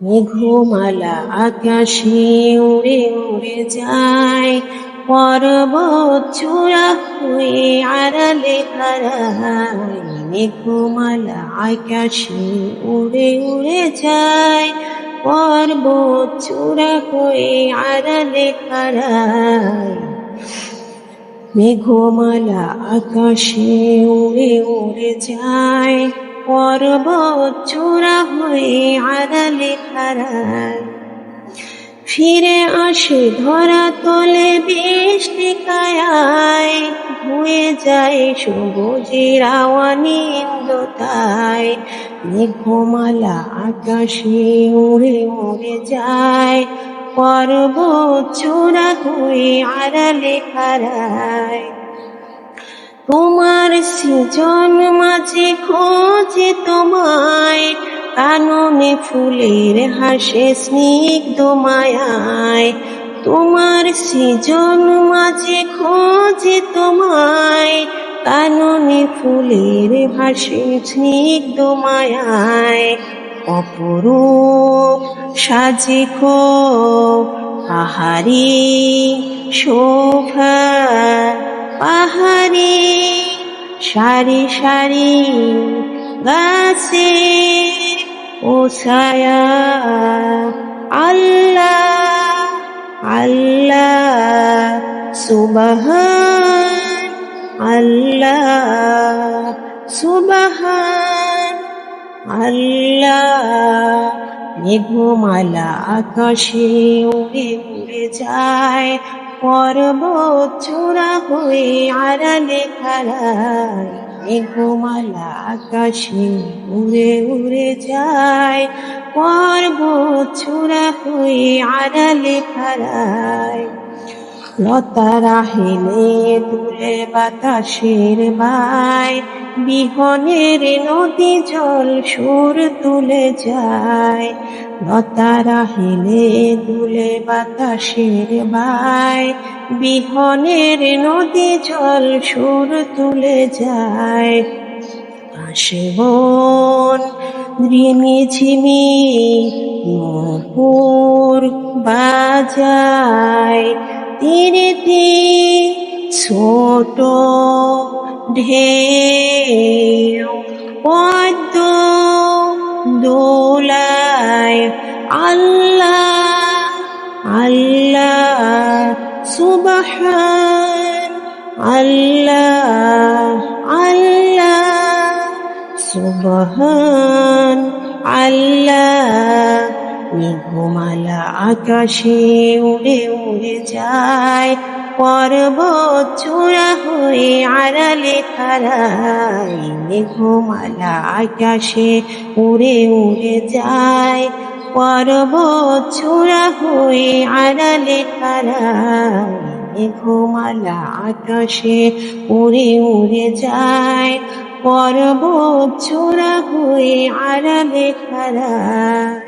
মেঘমালা আকাশে উড়ে উড়ে যায়। পর্বত চূড়া হয়ে আড়ালে হারায় মেঘমালা আকাশে উড়ে উড়ে যায়। পর্বত চূড়া হয়ে আড়ালে হারায় মেঘমালা আকাশে উড়ে উড়ে যায়। পর্বত চূড়া হয়ে আড়ালে হারায় ফিরে আসে ধরা তলে বৃষ্টি কায়ায়, ধুয়ে যায় সবুজের আওয়ানিন্দতায় মেঘমালা আকাশে উড়ে উড়ে যায়, পর্বত চূড়া হয়ে আড়ালে হারায় সৃজন মাঝে খোঁজে তোমায়। কাননে ফুলের হাসে স্নিগ্ধ মায়ায়। তোমার সৃজন মাঝে খোঁজে তোমায়। কাননে ফুলের ভাসে স্নিগ্ধ মায়ায়। অপরূপ সাজে খো পাহাড়ি, শোভা পাহাড়ি। সারি সারি গাছে ও ছায়া। আল্লাহ আল্লাহ, সুবহান আল্লাহ সুবহান, আল্লাহ। মেঘমালা আকাশে উড়ে উড়ে যায় পর্বত ছোড়া হয়ে আড়ালে খাড়ায় ঘুমালা আকাশে উড়ে উড়ে যায়। পর্বত ছোড়া হয়ে আড়ালে খাড়ায় লতারা হেলে তুলে বাতাসের বাই বিহনের নদী জল সুর তুলে যায়। লতারা হেলে তুলে বাতাসের বাই বিহনের নদী জল সুর তুলে যায়। আসে বন ঝিমি ঝিমি নপুর বাজায়। তীরেতে ছোট ঢেউ পদ্ম দোলায় আল্লাহ আল্লাহ সুবহান আল্লাহ আল্লাহ সুবহান আল্লাহ। মেঘমালা আকাশে উড়ে উড়ে যায়। পর্বত চূড়া হয়ে আড়ালে খারায় মেঘমালা আকাশে উড়ে উড়ে যায়। পর্বত চূড়া হয়ে আড়ালে খারায় মেঘমালা আকাশে উড়ে উড়ে যায়। পর্বত চূড়া হয়ে আড়ালে খারায়